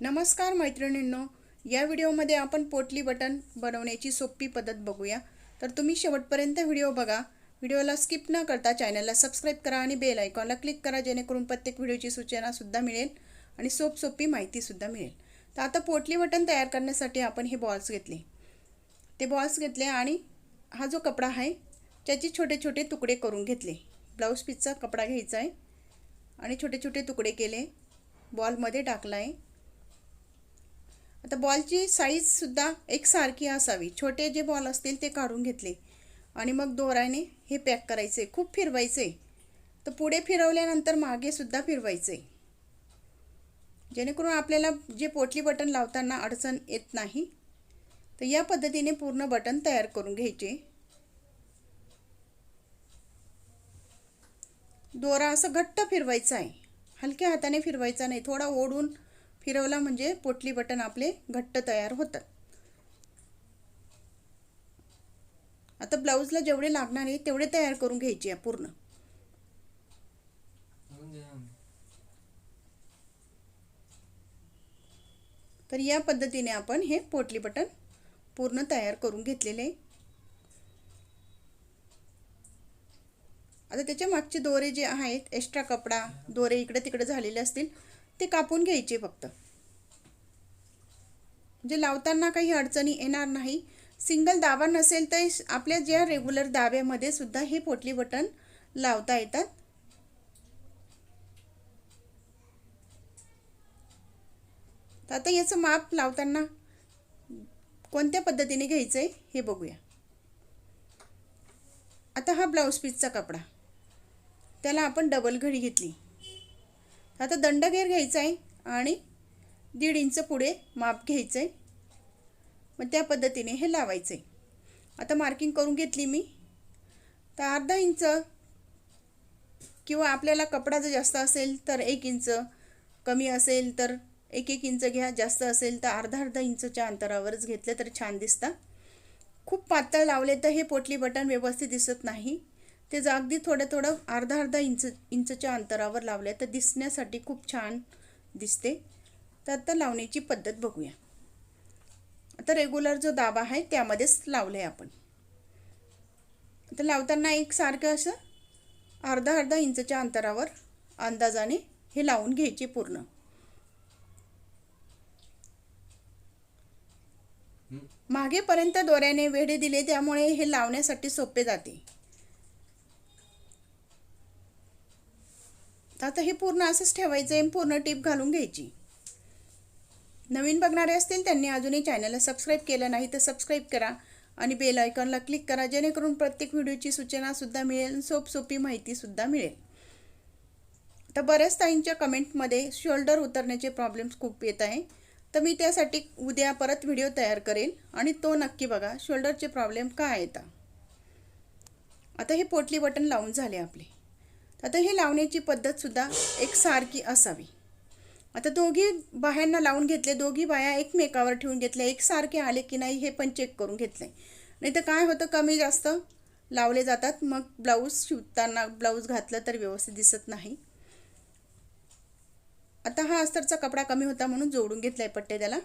नमस्कार मैत्रिणींनो या व्हिडिओमध्ये आपण पोटली बटन बनवण्याची सोपी पद्धत बघूया. तर तुम्ही शेवटपर्यंत व्हिडिओ बघा. व्हिडिओला स्किप न करता चॅनलला सबस्क्राईब करा आणि बेल आयकॉनला क्लिक करा जेणेकरून प्रत्येक व्हिडिओची सूचनासुद्धा मिळेल आणि सोप सोपी माहितीसुद्धा मिळेल. तर आता पोटली बटन तयार करण्यासाठी आपण हे बॉल्स घेतले. ते बॉल्स घेतले आणि हा जो कपडा आहे त्याचे छोटे छोटे तुकडे करून घेतले. ब्लाऊज पीसचा कपडा घ्यायचा आहे आणि छोटे छोटे तुकडे केले. बॉलमध्ये टाकला आहे. आता बॉलची साईजसुद्धा एकसारखी असावी. छोटे जे बॉल असतील ते काढून घेतले. आणि मग दोऱ्याने हे पॅक करायचे. खूप फिरवायचे. तर पुढे फिरवल्यानंतर मागेसुद्धा फिरवायचे. जेणेकरून आपल्याला जे पोटली बटन लावताना अडचण येत नाही तर या पद्धतीने पूर्ण बटन तयार करून घ्यायचे. दोरा असं घट्ट फिरवायचा आहे. हलक्या हाताने फिरवायचा नाही. थोडा ओढून फिरवला म्हणजे पोटली बटन आपले घट्ट तयार होतात. आता ब्लाऊजला जेवढे लागणार आहे तेवढे तयार करून घ्यायचे आहे पूर्ण. तर या पद्धतीने आपण हे पोटली बटन पूर्ण तयार करून घेतलेले आता त्याच्या मागचे दोरे जे आहेत एक्स्ट्रा कपडा दोरे इकडे तिकडे झालेले असतील ते कापून घ्यायचे फक्त. म्हणजे लावताना काही अडचणी येणार नाही. सिंगल दाबा नसेल तर आपल्या ज्या रेग्युलर दाब्यामध्ये सुद्धा हे पोटली बटन लावता येतात. तर आता याचं माप लावताना कोणत्या पद्धतीने घ्यायचं आहे हे बघूया. आता हा ब्लाऊज पीसचा कपडा. त्याला आपण डबल घडी घेतली. आता दंडगेर घ्यायचा आहे आणि दीड इंच पुढे माप घ्यायचं आहे मग त्या पद्धतीने हे लावायचं आहे आता मार्किंग करून घेतली मी. तर अर्धा इंच किंवा आपल्याला कपडा जर जास्त असेल तर एक इंच कमी असेल तर एक एक इंच घ्या जास्त असेल तर अर्धा अर्धा इंचच्या अंतरावरच घेतलं तर छान दिसतं. खूप पातळ लावले तर हे पोटली बटन व्यवस्थित दिसत नाही. ते जर अगदी थोडं थोडं अर्धा अर्धा इंच इंचच्या अंतरावर लावले तर दिसण्यासाठी खूप छान दिसते. तर आता लावण्याची पद्धत बघूया. आता रेग्युलर जो दाबा आहे त्यामध्येच लावलं आहे आपण. आता लावताना एक सारखं असं अर्धा अर्धा इंचच्या अंतरावर अंदाजाने हे लावून घ्यायचे पूर्ण. मागेपर्यंत दोऱ्याने वेढे दिले त्यामुळे हे लावण्यासाठी सोपे जाते. आता हे पूर्ण असंच ठेवायचं आहे पूर्ण टीप घालून घ्यायची. नवीन बघणारे असतील त्यांनी अजूनही चॅनलला सबस्क्राईब केलं नाही तर सबस्क्राईब करा आणि बेल आयकॉनला क्लिक करा जेणेकरून प्रत्येक व्हिडिओची सूचनासुद्धा मिळेल सोपसोपी माहितीसुद्धा मिळेल. तर बऱ्याच ताईंच्या कमेंटमध्ये शोल्डर उतरण्याचे प्रॉब्लेम्स खूप येत आहे. तर मी त्यासाठी उद्या परत व्हिडिओ तयार करेल आणि तो नक्की बघा शोल्डरचे प्रॉब्लेम काय येतात आता हे पोटली बटन लावून झाले आपले. आता हे लावण्याची पद्धतसुद्धा एकसारखी असावी. आता दोघी बायांना लावून घेतले दोघी बाया एकमेकावर ठेवून घेतल्या एकसारखे आले की नाही हे पण चेक करून घेतले. नाही तर काय होतं? कमी जास्त लावले जातात मग ब्लाऊज शिवताना ब्लाऊज घातलं तर व्यवस्थित दिसत नाही. आता हा अस्तरचा कपडा कमी होता म्हणून जोडून घेतला आहे पट्टे त्याला.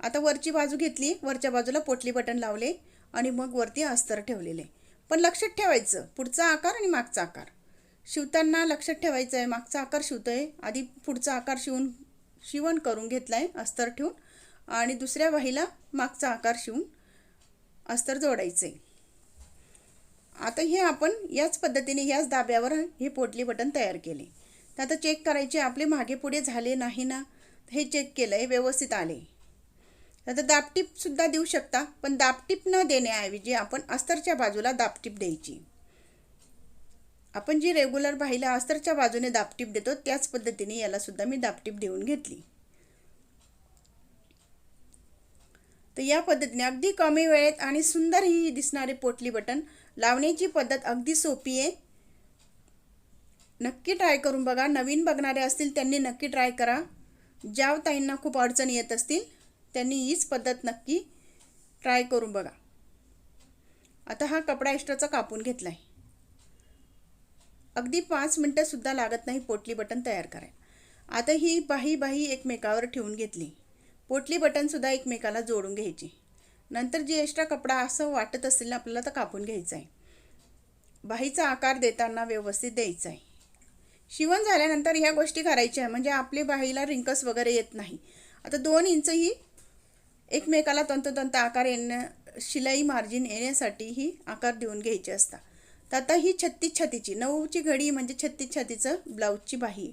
आता वरची बाजू घेतली वरच्या बाजूला पोटली बटन लावले आणि मग वरती अस्तर ठेवलेले. पण लक्षात ठेवायचं पुढचा आकार आणि मागचा आकार. शिवताना लक्षात ठेवायचं आहे मागचा आकार शिवतो आहे आधी पुढचा आकार शिवून शिवण करून घेतला आहे अस्तर ठेवून. आणि दुसऱ्या वाहीला मागचा आकार शिवून अस्तर जोडायचं आहे आता हे आपण याच पद्धतीने याच दाब्यावर हे पोटली बटन तयार केले. तर आता चेक करायचे आपले मागे पुढे झाले नाही ना? हे चेक केलं आहे व्यवस्थित आले. आता दाबटीपसुद्धा देऊ शकता पण दाबटीप न देण्याऐवजी आपण अस्तरच्या बाजूला दाबटीप द्यायची. आपण जी रेग्युलर भाईला अस्तरच्या बाजूने दापटीप देतो त्याच पद्धतीने याला सुद्धा मी दापटीप देऊन घेतली. तर या पद्धतीने अगदी कमी वेळेत आणि सुंदर ही दिसणारे पोटली बटन लावण्याची पद्धत अगदी सोपी आहे. नक्की ट्राय करून बघा. नवीन बघणारे असतील त्यांनी नक्की ट्राय करा. ज्या ताईंना खूप अडचणी येत असतील त्यांनी हीच पद्धत नक्की ट्राय करून बघा. आता हा कपडा एक्स्ट्राचा कापून घेतला आहे अगदी पाच मिनटंसुद्धा लागत नाही पोटली बटन तयार करायला. आता ही बाही बाही एकमेकावर ठेवून घेतली. पोटली बटनसुद्धा एकमेकाला जोडून घ्यायची. नंतर जी एक्स्ट्रा कपडा असं वाटत असेल ना आपल्याला तर कापून घ्यायचा आहे. बाहीचा आकार देताना व्यवस्थित द्यायचा आहे. शिवण झाल्यानंतर ह्या गोष्टी करायच्या आहे. म्हणजे आपली बाहीला रिंकस वगैरे येत नाही. आता दोन इंच ही एकमेकाला तंतोतंत आकार येणं शिलाई मार्जिन येण्यासाठी ही आकार देऊन घ्यायचे असतात. तर आता ही छत्तीस छातीची नऊची घडी म्हणजे छत्तीस छातीचं ब्लाऊजची बाही.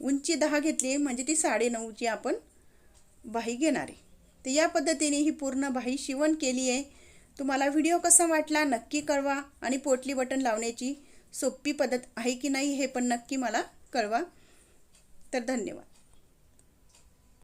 उंची दहा घेतली म्हणजे ती साडे नऊची आपण बाही घेणार आहे. तर या पद्धतीने ही पूर्ण बाही शिवण केली आहे. तुम्हाला व्हिडिओ कसा वाटला नक्की कळवा आणि पोटली बटन लावण्याची सोपी पद्धत आहे की नाही हे पण नक्की मला कळवा. तर धन्यवाद.